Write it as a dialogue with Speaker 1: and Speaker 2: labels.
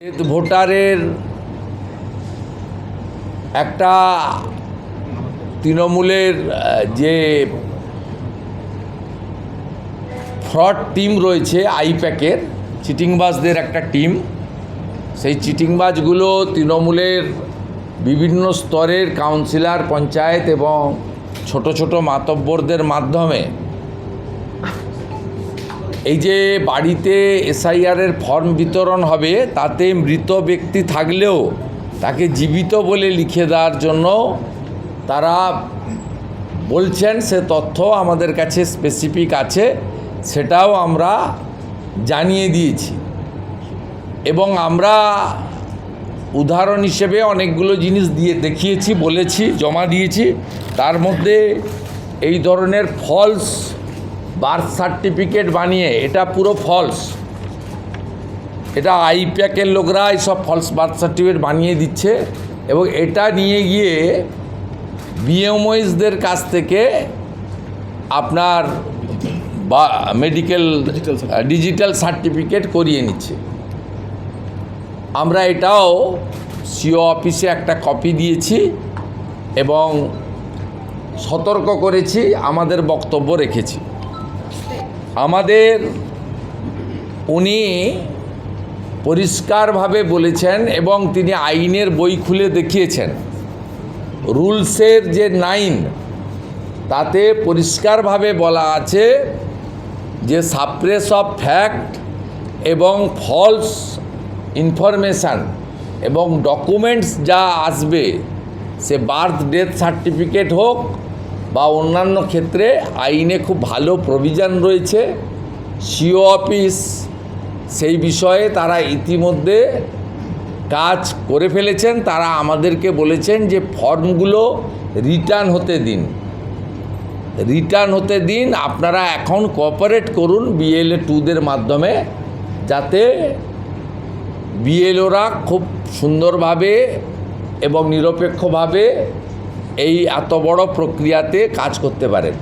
Speaker 1: ভোটারের একটা তৃণমূলের যে ফ্রড টিম রয়েছে আইপ্যাকের, চিটিংবাজদের একটা টিম, সেই চিটিংবাজগুলো তৃণমূলের বিভিন্ন স্তরের কাউন্সিলর, পঞ্চায়েত এবং ছোট ছোট মাতব্বরদের মাধ্যমে এই যে বাড়িতে এসআইআরের ফর্ম বিতরণ হবে, তাতে মৃত ব্যক্তি থাকলেও তাকে জীবিত বলে লিখে দেওয়ার জন্য তারা বলছেন, সে তথ্য আমাদের কাছে স্পেসিফিক আছে, সেটাও আমরা জানিয়ে দিয়েছি। এবং আমরা উদাহরণ হিসেবে অনেকগুলো জিনিস দিয়ে দেখিয়েছি, বলেছি, জমা দিয়েছি। তার মধ্যে এই ধরনের ফলস বার্থ সার্টিফিকেট বানিয়ে এটা পুরো ফলস এটা আইপ্যাকের লোকরা এইসব ফলস বার্থ সার্টিফিকেট বানিয়ে দিচ্ছে এবং এটা নিয়ে গিয়ে বিএমওইসদের কাছ থেকে আপনার বা মেডিকেল ডিজিটাল সার্টিফিকেট করিয়ে নিচ্ছে। আমরা এটাও সিও অফিসে একটা কপি দিয়েছি এবং সতর্ক করেছি আমাদের বক্তব্য রেখেছি। আমাদের উনি পরিষ্কারভাবে বলেছেন এবং তিনি আইনের বই খুলে দেখিয়েছেন। রুলসের যে নাইন, তাতে পরিষ্কারভাবে বলা আছে যে সাপ্রেস অফ ফ্যাক্ট এবং ফলস ইনফরমেশান এবং ডকুমেন্টস যা আসবে, সে বার্থ ডেথ সার্টিফিকেট হোক বা অন্যান্য ক্ষেত্রে আইনে খুব ভালো প্রভিশন রয়েছে সিও অফিস সেই বিষয়ে তারা ইতিমধ্যে কাজ করে ফেলেছেন। তারা আমাদেরকে বলেছেন যে ফর্মগুলো রিটার্ন হতে দিন। রিটার্ন হতে দিন, আপনারা এখন কোঅপারেট করুন বিএলএ টুদের মাধ্যমে, যাতে বিএলওরা খুব সুন্দরভাবে এবং নিরপেক্ষভাবে এই এত বড় প্রক্রিয়াতে কাজ করতে পারেন।